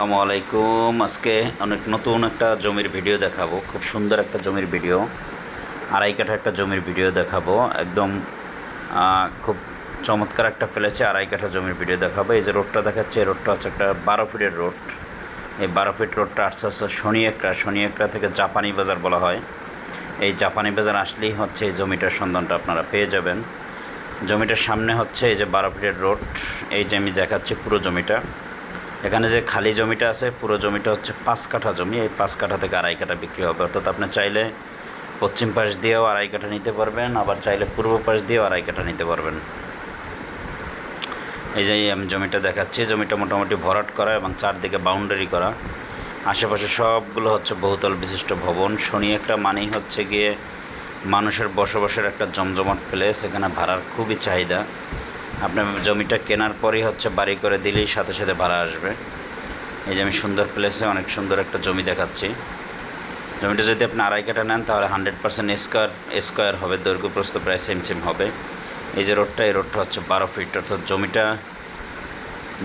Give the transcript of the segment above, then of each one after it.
আসসালামু আলাইকুম। আজকে অনেক নতুন একটা জমির ভিডিও দেখাবো। খুব সুন্দর একটা জমির ভিডিও। আড়াই কাঠা একটা জমির ভিডিও দেখাবো। একদম খুব চমৎকার একটা ফেলেছে আড়াই কাঠা জমির ভিডিও দেখাবো। এই যে রোডটা দেখাচ্ছে, এই রোডটা হচ্ছে একটা বারো ফিটের রোড। এই বারো ফিট রোডটা আসছে হচ্ছে শনি একরা শনি একরা থেকে জাপানি বাজার বলা হয়। এই জাপানি বাজার আসলেই হচ্ছে এই জমিটার সন্ধানটা আপনারা পেয়ে যাবেন। জমিটার সামনে হচ্ছে এই যে বারো ফিটের রোড। এই যে আমি দেখাচ্ছি পুরো জমিটা। এখানে যে খালি জমিটা আছে, পুরো জমিটা হচ্ছে পাঁচ কাঠা জমি। এই পাঁচ কাঠা থেকে আড়াই কাঠা বিক্রি হবে। অর্থাৎ আপনি চাইলে পশ্চিম পাশ দিয়েও আড়াই কাঠা নিতে পারবেন, আবার চাইলে পূর্ব পাশ দিয়েও আড়াই কাঠা নিতে পারবেন। এই যে আমি জমিটা দেখাচ্ছি, জমিটা মোটামুটি ভরাট করা এবং চারদিকে বাউন্ডারি করা। আশেপাশে সবগুলো হচ্ছে বহুতল বিশিষ্ট ভবন। শনি একটা মানেই হচ্ছে গিয়ে মানুষের বসবাসের একটা জমজমাট প্লেস এখানে ভাড়ার খুবই চাহিদা। আপনার জমিটা কেনার পরই হচ্ছে বাড়ি করে দিলেই সাথে সাথে ভাড়া আসবে। এই যে আমি সুন্দর প্লেসে অনেক সুন্দর একটা জমি দেখাচ্ছি। জমিটা যদি আপনি আড়াই কাটা নেন, তাহলে হান্ড্রেড পার্সেন্ট স্কোয়ার স্কোয়ার হবে। দৈর্ঘ্য প্রস্থ প্রায় সেম সেম হবে। এই যে রোডটা এই রোডটা হচ্ছে বারো ফিট অর্থাৎ জমিটা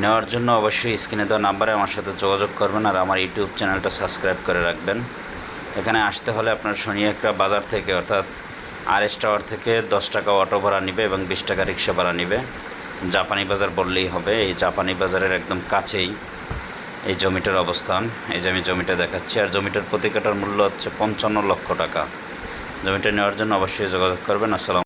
নেওয়ার জন্য অবশ্যই স্ক্রিনে দেওয়া নাম্বারে আমার সাথে যোগাযোগ করবেন আর আমার ইউটিউব চ্যানেলটা সাবস্ক্রাইব করে রাখবেন। এখানে আসতে হলে আপনার শনিয়াকড়া বাজার থেকে, অর্থাৎ আর এস টাওয়ার থেকে দশ টাকা অটো ভাড়া নিবে এবং বিশ টাকা রিক্সা ভাড়া নিবে। জাপানি বাজার বললেই হবে, এই জাপানি বাজারের একদম কাছেই এই জমিটার অবস্থান। এই যে আমি জমিটা দেখাচ্ছি, আর জমিটার প্রতি কাটার মূল্য হচ্ছে পঞ্চান্ন লক্ষ টাকা। জমিটা নেওয়ার জন্য অবশ্যই যোগাযোগ করবেন। আসসালাম